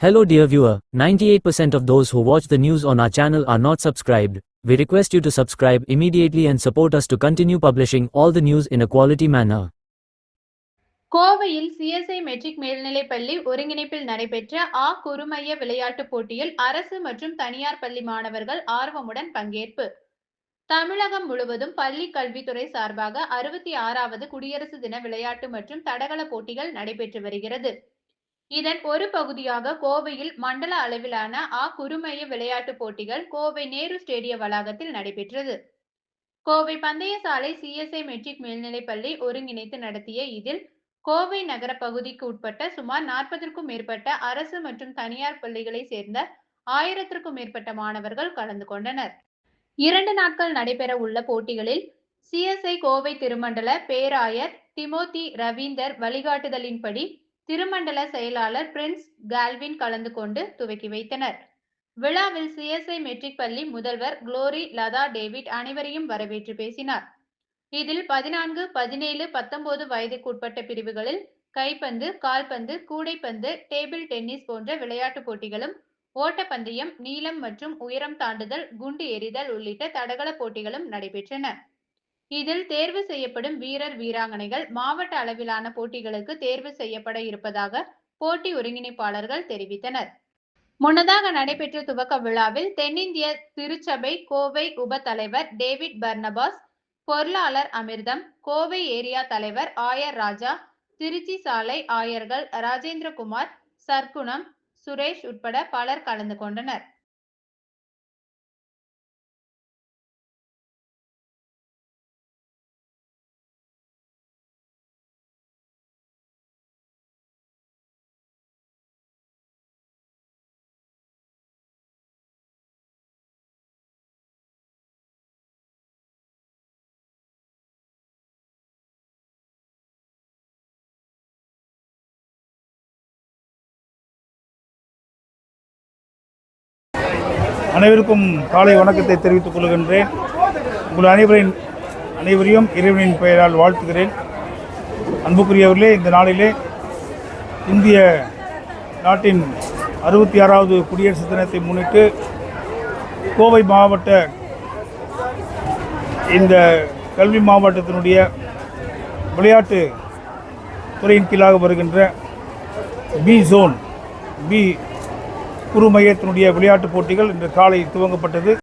Hello dear viewer, 98% of those who watch the news on our channel are not subscribed. We request you to subscribe immediately and support us to continue publishing all the news in a quality manner. கோவையில் CSI matric மேல்நிலைப் பள்ளி ஒருங்கிணைப்பில் நடைபெற்ற ஆ குறுமைய விளையாட்டுப் போட்டியில் அரசு மற்றும் தனியார் பள்ளி மாணவர்கள் ஆர்வமுடன் பங்கேற்பு தமிழகம் முழுவதும் பள்ளி கல்வித்துறை சார்பாக அறுபத்தி ஆறாவது குடியரசு தின விளையாட்டு மற்றும் தடகள போட்டிகள் நடைபெற்று வருகிறது இதன் ஒரு பகுதியாக கோவையில் மண்டல அளவிலான ஆ குறுமைய விளையாட்டுப் போட்டிகள் கோவை நேரு ஸ்டேடிய வளாகத்தில் நடைபெற்றது. கோவை பந்தய சாலை சிஎஸ்ஐ மெட்ரிக் மேல்நிலைப்பள்ளி ஒருங்கிணைத்து நடத்திய இதில் கோவை நகர பகுதிக்கு உட்பட்ட சுமார் நாற்பதற்கும் மேற்பட்ட அரசு மற்றும் தனியார் பள்ளிகளை சேர்ந்த ஆயிரத்திற்கும் மேற்பட்ட மாணவர்கள் கலந்து கொண்டனர். இரண்டு நாட்கள் நடைபெற உள்ள போட்டிகளில் சிஎஸ்ஐ கோவை திருமண்டல பேராயர் திமோதி ரவீந்தர் வழிகாட்டுதலின்படி திருமண்டல செயலாளர் பிரின்ஸ் கால்வின் கலந்து கொண்டு துவக்கி வைத்தனர். விழாவில் சிஎஸ்ஐ மெட்ரிக் பள்ளி முதல்வர் குளோரி லதா டேவிட் அனைவரையும் வரவேற்று பேசினார். இதில் பதினான்கு பதினேழு பத்தொன்பது வயதுக்குட்பட்ட பிரிவுகளில் கைப்பந்து கால்பந்து கூடைப்பந்து டேபிள் டென்னிஸ் போன்ற விளையாட்டுப் போட்டிகளும் ஓட்டப்பந்தயம் நீளம் மற்றும் உயரம் தாண்டுதல் குண்டு எறிதல் உள்ளிட்ட தடகள போட்டிகளும் நடைபெற்றன. இதில் தேர்வு செய்யப்படும் வீரர் வீராங்கனைகள் மாவட்ட அளவிலான போட்டிகளுக்கு தேர்வு செய்யப்பட இருப்பதாக போட்டி ஒருங்கிணைப்பாளர்கள் தெரிவித்தனர். முன்னதாக நடைபெற்ற துவக்க விழாவில் தென்னிந்திய திருச்சபை கோவை உப தலைவர் டேவிட் பர்னபாஸ் பொருளாளர் அமிர்தம் கோவை ஏரியா தலைவர் ஆயர் ராஜா திருச்சி சாலை ஆயர்கள் ராஜேந்திரகுமார் சர்க்குணம் சுரேஷ் உட்பட பலர் கலந்து கொண்டனர். அனைவருக்கும் காலை வணக்கத்தை தெரிவித்துக் கொள்கின்றேன். உங்கள் அனைவரின் அனைவரையும் இறைவனின் பெயரால் வாழ்த்துகிறேன். அன்புக்குரியவர்களே இந்த நாளிலே இந்திய நாட்டின் அறுபத்தி ஆறாவது குடியரசு தினத்தை முன்னிட்டு கோவை மாவட்ட இந்த கல்வி மாவட்டத்தினுடைய விளையாட்டு துறையின் கீழாக வருகின்ற பி ஜோன் பி குறு மையத்தினுடைய விளையாட்டுப் போட்டிகள் இன்று காலை துவங்கப்பட்டது.